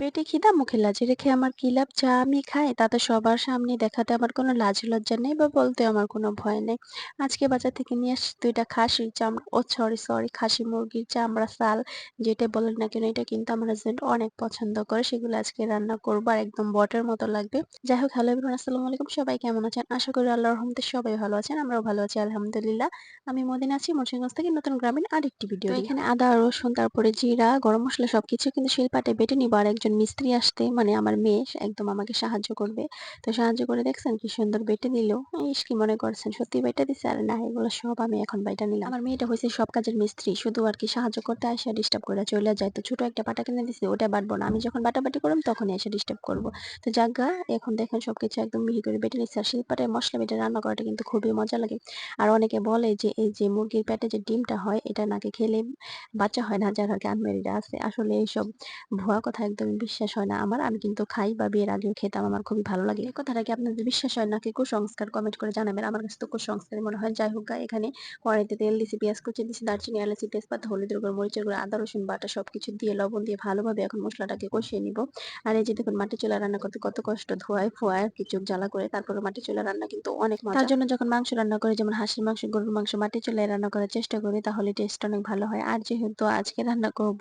পেটে খিদা মুখে লাজ রেখে আমার কি লাভ? যা আমি খাই তাতে সবার সামনে দেখাতে আমার কোনো লাজ লজ্জা নেই বা বলতে আমার কোনো ভয় নেই। আজকে বাজার থেকে নিয়ে আসছি দুইটা খাসি চামড়া ও সরি সরি খাসি মুরগির চামড়া সাল যেটা বলেন না কেন এটা কিন্তু আমার হাজবেন্ড অনেক পছন্দ করে সেগুলো আজকে রান্না করব আর একদম বটের মতো লাগবে। যাই হোক হ্যালো এভরিওয়ান আসসালামু আলাইকুম সবাই কেমন আছেন? আশা করি আল্লাহ রহমতে সবাই ভালো আছেন আমরাও ভালো আছি আলহামদুলিল্লাহ। আমি মদিন আছি মুন্সিগঞ্জ থেকে নতুন গ্রামীণ আরেকটি ভিডিও এখানে আদা রসুন তারপরে জিরা গরম মশলা সবকিছু কিন্তু শিলপাটে বেটে নিবো। আর একজন মিস্ত্রি আসতে মানে আমার মেয়ে একদম আমাকে সাহায্য করবে। তো সাহায্য করে দেখছেন কি সুন্দর বেটে নিল। ইস, কি মনে করছেন? সত্যি বেটে দিছে? আর না, এগুলো সব আমি এখন বাইটা নিলাম। আমার মেয়েটা হয়েছে সব কাজের মিস্ত্রি, শুধু আর কি সাহায্য করতে আসে ডিস্টার্ব করে চলে যায়। তো ছোট একটা পাটা কিনে দিছে, ওটা বাটবো না। আমি যখন বাটাবাটি করলাম তখন এসে ডিস্টার্ব করব। তো জাগা এখন দেখেন সবকিছু একদম মিহি করে বেটে নিচ্ছে আর শিলপাটায় মশলা বেটে রান্না করাটা কিন্তু খুবই মজা লাগে। আর অনেকে বলে যে, এই যে মুরগির পেটে যে ডিমটা হয়, এটা নাকি খেলে বাচ্চা হয় না, যারা আর কি আনমেরিডা আছে। আসলে এইসব ভুয়া কথা একদমই বিশ্বাস হয় না আমার। আমি কিন্তু খাই বা বিয়ের আগেও খেতাম, আমার খুবই ভালো লাগে। এই কথাটা কি আপনাদের বিশ্বাস হয় নাকি কুসংস্কার? কমেন্ট করে জানাবেন। আমার কাছে তো কুসংস্কার মনে হয়। যাই হোক এখানে কড়াইতে তেল দিছি, পেঁয়াজ কুচি দিছি, দারচিনি, এলাচি, তেজপাতা হলুদের গুঁড়ো মরিচের গুঁড়ো, আদা, রসুন, বাটা সবকিছু দিয়ে লবণ দিয়ে ভালোভাবে এখন মশলাটাকে কষিয়ে নিব। আর এই যে দেখুন মাটি চুলা রান্না করতে কত কষ্ট। ধোয়ায় ফোয়ায় কিছু জ্বালা করে তারপরে মাটি চুলা রান্না কিন্তু অনেক তার জন্য যখন মাংস রান্না করে, যেমন হাঁসের মাংস, গরুর মাংস মাটি চুলায় রান্না করার চেষ্টা করি, তাহলে টেস্ট অনেক ভালো হয়। আর যেহেতু আজকে রান্না করব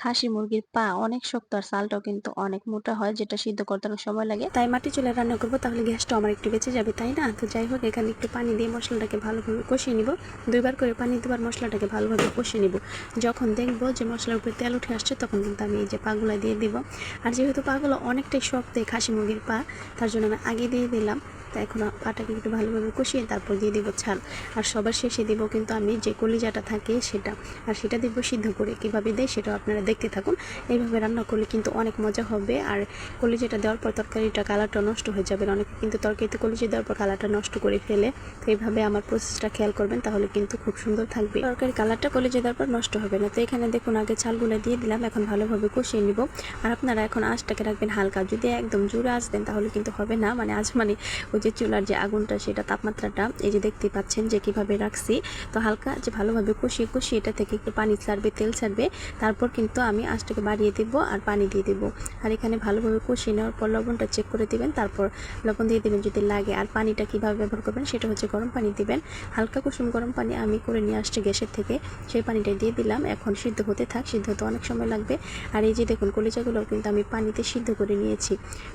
খাসি মুরগির পা অনেক শক্ত আর চালটাও কিন্তু অনেক মোটা হয়, যেটা সিদ্ধ করতে অনেক সময় লাগে। তাই মাটি চুলায় রান্না করব, তাহলে গ্যাসটা আমার একটু বেঁচে যাবে, তাই না? তো যাই হোক, এখানে একটু পানি দিয়ে মশলাটাকে ভালোভাবে কষিয়ে নিব। দুইবার করে পানি দুবার মশলাটাকে ভালোভাবে কষিয়ে নিব। যখন দেখব যে মশলার উপরে তেল উঠে আসছে, তখন কিন্তু আমি এই যে পাগুলা দিয়ে দিব। আর যেহেতু পাগুলো অনেকটাই শক্ত খাসি মুরগির পা, তার জন্য আমি আগে দিয়ে দিলাম। তো এখন পাটাকে একটু ভালোভাবে কষিয়ে তারপর দিয়ে দিব ছাল। আর সবার শেষে দিব কিন্তু আমি যে কলিজাটা থাকে সেটা। আর সেটা দিব সিদ্ধ করে। কীভাবে দেয় সেটাও আপনারা দেখতে থাকুন। এইভাবে রান্না করলে কিন্তু অনেক মজা হবে। আর কলিজাটা দেওয়ার পর তরকারিটা কালারটা নষ্ট হয়ে যাবে। অনেকে কিন্তু তরকারিতে কলিজা দেওয়ার পর কালারটা নষ্ট করে ফেলে। তো এইভাবে আমার প্রসেসটা খেয়াল করবেন তাহলে কিন্তু খুব সুন্দর থাকবে। তরকারি কালারটা কলিজা দেওয়ার পর নষ্ট হবে না। তো এখানে দেখুন আগে চালগুলো দিয়ে দিলাম। এখন ভালোভাবে কষিয়ে নিব। আর আপনারা এখন আঁচটাকে রাখবেন হালকা। যদি একদম জোরে আঁচ দেন তাহলে কিন্তু হবে না। মানে আজ মানে ওই যে চুলার যে আগুনটা, সেটা তাপমাত্রাটা এই যে দেখতে পাচ্ছেন যে কীভাবে রাখছি। তো হালকা যে ভালোভাবে কষিয়ে কষিয়ে এটা থেকে একটু পানি ছাড়বে, তেল ছাড়বে। তারপর কিন্তু আমি আঁচটাকে বাড়িয়ে দিব আর পানি দিয়ে দিব। আর এখানে ভালোভাবে কষিয়ে নেওয়ার পর লবণটা চেক করে দিবেন। তারপর লবণ দিয়ে দিবেন যদি লাগে। আর পানিটা কীভাবে ব্যবহার করবেন, সেটা হচ্ছে গরম পানি দিবেন। হালকা কুসুম গরম পানি আমি করে নিয়ে আসছি গ্যাসের থেকে। সেই পানিটা দিয়ে দিলাম। এখন সিদ্ধ হতে থাক। সিদ্ধ হতে অনেক সময় লাগবে। আর এই যে দেখুন, কলিজাগুলো কিন্তু আমি পানিতে সিদ্ধ করে নিয়েছি।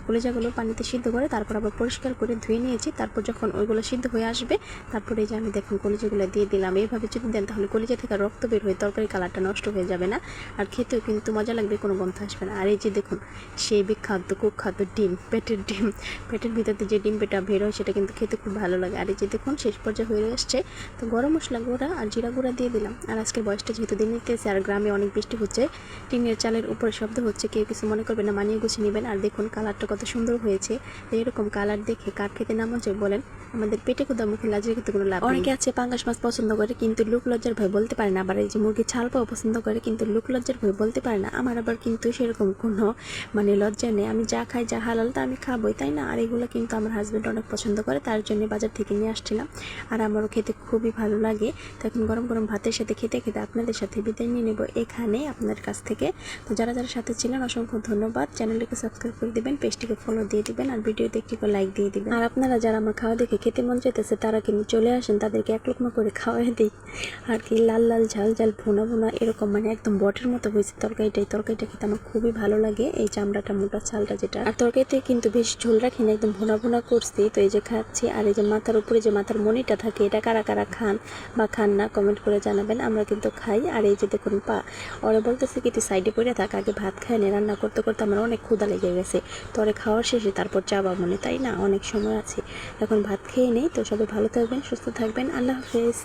কলিজাগুলো পানিতে সিদ্ধ করে তারপর আবার পরিষ্কার করে ধুয়ে নিয়েছি, তারপর যখন ওইগুলো সিদ্ধ হয়ে আসবে, তারপরে যে আমি দেখুন কলিজাগুলো দিয়ে দিলাম। এইভাবে যদি দেন তাহলে কলিজা থেকে রক্ত বের হয়ে তরকারি কালারটা নষ্ট হয়ে যাবে না, আর খেতেও কিন্তু মজা লাগবে, কোনো গন্ধ আসবে না। আর এই যে দেখুন, সেই বিখ্যাত, কুখ্যাত ডিম, পেটের ডিম, পেটের ভিতরে যে ডিম পেটা বের হয়, সেটা কিন্তু খেতে খুব ভালো লাগে। আর এই যে দেখুন, শেষ পর্যায়ে হয়ে আসছে, তো গরম মশলা গুঁড়া আর জিরা গুঁড়া দিয়ে দিলাম। আর আজকের বয়সটা যেহেতু দিন নিতেছে, আর গ্রামে অনেক বৃষ্টি হচ্ছে, টিনের চালের উপরে শব্দ হচ্ছে, কেউ কিছু মনে করবে না, মানিয়ে গুছিয়ে নেবেন। আর দেখুন, কালারটা কত সুন্দর হয়েছে। এরকম কালার দেখে কার খেতে নাম হচ্ছে বলেন আমাদের পেটে কোথাও মুখে লাজের কিন্তু কোনো লাভ অনেকে আছে পাঙ্গাস মাছ পছন্দ করে কিন্তু লুক লজ্জার ভয় বলতে পারে না আবার এই যে মুরগি ছাল পাও পছন্দ করে কিন্তু লুক লজ্জার ভয় বলতে পারে না। আমার আবার কিন্তু সেরকম কোনো মানে লজ্জা নেই। আমি যা খাই যা হালাল তা আমি খাবোই তাই না? আর এগুলো কিন্তু আমার হাজব্যান্ড অনেক পছন্দ করে তার জন্য বাজার থেকে নিয়ে আসছিলাম। আর আমারও খেতে খুবই ভালো লাগে। তো এখন গরম গরম ভাতের সাথে খেতে খেতে আপনাদের সাথে বিদায় নিয়ে নেব এখানে আপনার কাছ থেকে। তো যারা যারা সাথে ছিলেন অসংখ্য ধন্যবাদ। চ্যানেলটিকে সাবস্ক্রাইব করে দিবেন পেজটিকে ফলো দিয়ে দিবেন আর ভিডিওতে একটি লাইক দিয়ে দিবেন। আর আপনারা যারা আমার খাওয়া দেখে খেতে মন চাইতেছে, তারা কিন্তু চলে আসেন, তাদেরকে এক লোকমা করে খাওয়াই দিই। আর কি, লাল লাল ঝাল ঝাল, ভুনা ভুনা, এরকম মানে একদম বটের মতো হয়েছে তরকারিটা এই তরকারিটা খেতে আমার খুবই ভালো লাগে, এই চামড়াটা, মোটা চালটা যেটা। আর তরকারিতে কিন্তু বেশ ঝোল রাখি না, একদম ভুনা ভুনা করছি, তো এই যে খাচ্ছি। আর এই যে মাথার উপরে যে মাথার মনিটা থাকে, এটা কারা কারা খান বা খান না কমেন্ট করে জানাবেন, আমরা কিন্তু খাই। আর এই যে দেখুন, পা, ওরা বলতেছে কি, তুই সাইডে পড়ে থাক, আগে ভাত খায় না, রান্না করতে করতে আমার অনেক ক্ষুদা লেগে গেছে। তো ওরে খাওয়ার শেষে তারপর যাবা মনে তাই না? অনেক সময় আছে। এখন ভাত খেয়ে নেই তো সবাই ভালো থাকবেন সুস্থ থাকবেন। আল্লাহ হাফেজ।